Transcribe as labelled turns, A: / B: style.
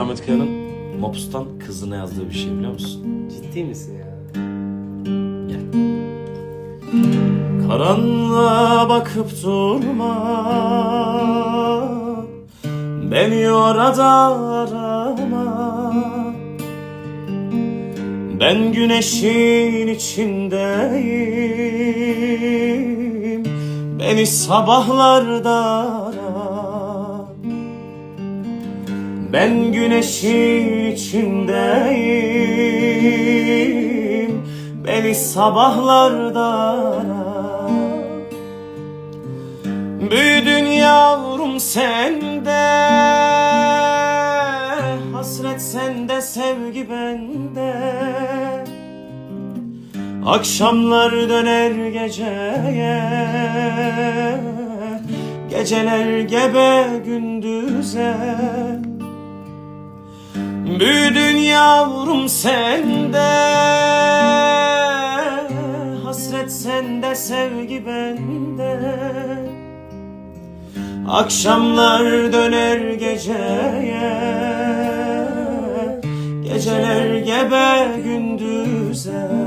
A: Ahmet Kaya'nın Mopus'tan kızına yazdığı bir şey biliyor musun?
B: Ciddi misin ya?
A: Karanlığa bakıp durma. Beni orada arama. Ben güneşin içindeyim. Beni sabahlarda ara ben güneşin içindeyim. Beni sabahlarda ara. Büyüdün yavrum sende. Hasret sende sevgi bende. Akşamlar döner geceye. Geceler gebe gündüze Büyüdün yavrum sende Hasret sende sevgi bende. Akşamlar döner geceye Geceler gebe gündüze